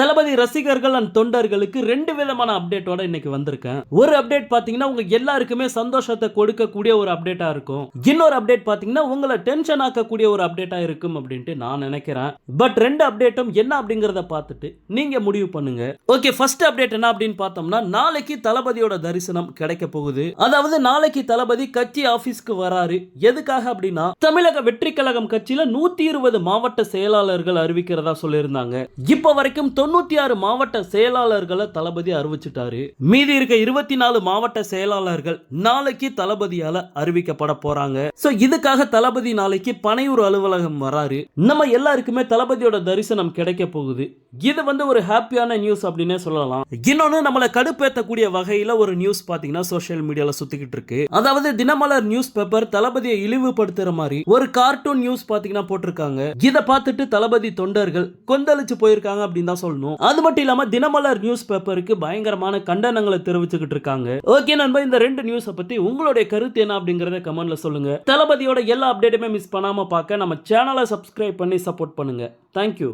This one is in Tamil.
தளபதி ரசிகர்கள் அண்ட் தொண்டர்களுக்கு ரெண்டு விதமான அப்டேட்டோட இன்னைக்கு வந்திருக்கேன். ஒரு அப்டேட் பாத்தீங்கன்னா உங்க எல்லாருக்குமே சந்தோஷத்தை கொடுக்கக்கூடிய ஒரு அப்டேட்டா இருக்கும். இன்னொரு அப்டேட் பாத்தீங்கன்னா உங்களை டென்ஷன் ஆக்கக்கூடிய ஒரு அப்டேட்டா இருக்கும் அப்படின்ட்டு நான் நினைக்கிறேன். பட் ரெண்டு அப்டேட்டும் என்ன அப்படிங்கறத பார்த்துட்டு நீங்க முடிவு பண்ணுங்க. ஓகே ஃபர்ஸ்ட் அப்டேட் என்ன அப்படின்னு பார்த்தோம்னா நாளைக்கு தளபதியோட தரிசனம் கிடைக்க போகுது. அதாவது நாளைக்கு தளபதி கட்சி ஆபீஸ்க்கு வராரு. எதுக்காக அப்படின்னா தமிழக வெற்றி கழகம் கட்சியில நூத்தி இருபது மாவட்ட செயலாளர்கள் அறிவிக்கிறதா சொல்லியிருந்தாங்க. இப்போ வரைக்கும் தொண்ணூத்தி ஆறு மாவட்ட செயலாளர்களை தளபதி அறிவிச்சிட்டாரு. மீதி இருக்க இருபத்தி நாலு மாவட்ட செயலாளர்கள் நாளைக்கு தளபதியால அறிவிக்கப்பட போறாங்க. சோ இதுக்காக தளபதி நாளைக்கு பனையூர் அலுவலகம் வராரு. நம்ம எல்லாருக்குமே தளபதியோட தரிசனம் கிடைக்க போகுது. இது வந்து ஒரு ஹாப்பியான நியூஸ் அப்படின்னே சொல்லலாம். இன்னொன்னு நம்மளை கடுப்பேற்றக்கூடிய வகையில ஒரு நியூஸ் பாத்தீங்கன்னா சோசியல் மீடியால சுத்திக்கிட்டு இருக்கு. அதாவது தினமலர் நியூஸ் பேப்பர் தளபதியை இழிவுபடுத்துற மாதிரி ஒரு கார்ட்டூன் நியூஸ் பாத்தீங்கன்னா போட்டிருக்காங்க. இதை பார்த்துட்டு தளபதி தொண்டர்கள் கொந்தளிச்சு போயிருக்காங்க அப்படின்னு தான் சொல்லணும். அது மட்டும் இல்லாம தினமலர் நியூஸ் பேப்பருக்கு பயங்கரமான கண்டனங்களை தெரிவிச்சுக்கிட்டு இருக்காங்க. ஓகே நண்பா இந்த ரெண்டு நியூஸை பத்தி உங்களுடைய கருத்து என்ன அப்படிங்கறத கமெண்ட்ல சொல்லுங்க. தளபதியோட எல்லா அப்டேட்டுமே மிஸ் பண்ணாம பார்க்க நம்ம சேனலை சப்ஸ்கிரைப் பண்ணி சப்போர்ட் பண்ணுங்க. தேங்க்யூ